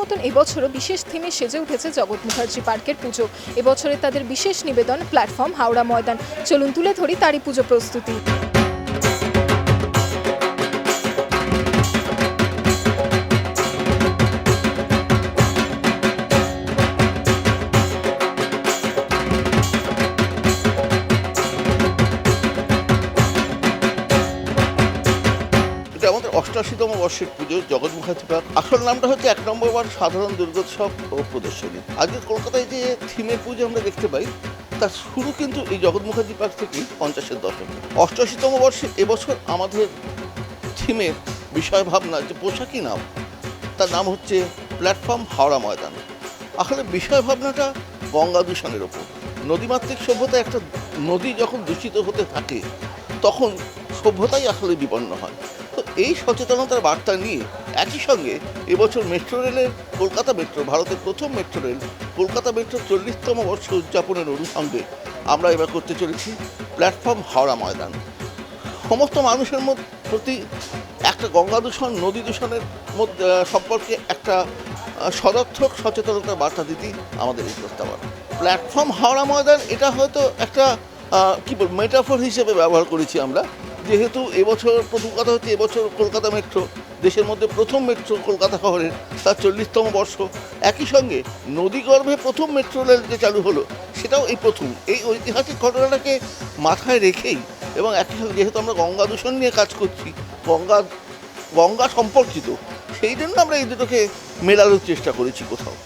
মতন এবছরও বিশেষ থিমে সেজে উঠেছে জগৎ মুখার্জি পার্কের পুজো। এবছরে তাদের বিশেষ নিবেদন প্ল্যাটফর্ম হাওড়া ময়দান। চলুন তুলে ধরি তারই পুজো প্রস্তুতি। অষ্টাশিতম বর্ষের পুজো জগৎমুখার্জি পার্ক আসল নামটা হচ্ছে এক নম্বর বার সাধারণ দুর্গোৎসব ও প্রদর্শনী। আজকে কলকাতায় যে থিমের পুজো আমরা দেখতে পাই, তার শুরু কিন্তু এই জগৎ মুখার্জি পার্ক থেকেই পঞ্চাশের দশকে। অষ্টাশিতম বর্ষে এবছর আমাদের থিমের বিষয় ভাবনা যে পোশাকি নাম, তার নাম হচ্ছে প্ল্যাটফর্ম হাওড়া ময়দান। আসলে বিষয় ভাবনাটা গঙ্গা দূষণের ওপর। নদীমাতৃক সভ্যতা একটা নদী যখন দূষিত হতে থাকে, তখন সভ্যতাই আসলে বিপন্ন হয়। এই সচেতনতার বার্তা নিয়ে একই সঙ্গে এবছর মেট্রো রেলের কলকাতা মেট্রো, ভারতের প্রথম মেট্রো রেল, কলকাতা মেট্রো চল্লিশতম বর্ষ উদযাপনের অনুষঙ্গে আমরা এবার করতে চলেছি প্ল্যাটফর্ম হাওড়া ময়দান। সমস্ত মানুষের প্রতি একটা গঙ্গা দূষণ, নদী দূষণের মধ্যে সম্পর্কে একটা সদর্থক, সচেতনতার বার্তা দিতেই আমাদের এই প্রস্তাবনা। প্ল্যাটফর্ম হাওড়া ময়দান, এটা হয়তো একটা কী বল মেটাফোর হিসেবে ব্যবহার করেছি আমরা। যেহেতু এবছর প্রথম কথা হচ্ছে এবছর কলকাতা মেট্রো দেশের মধ্যে প্রথম মেট্রো কলকাতা শহরের তার চল্লিশতম বর্ষ। একই সঙ্গে নদীগর্ভে প্রথম মেট্রো রেল যে চালু হলো, সেটাও এই প্রথম। এই ঐতিহাসিক ঘটনাটাকে মাথায় রেখেই এবং একই সঙ্গে যেহেতু আমরা গঙ্গা দূষণ নিয়ে কাজ করছি, গঙ্গা গঙ্গা সম্পর্কিত, সেই জন্য আমরা এই দুটোকে মেলানোর চেষ্টা করেছি কোথাও।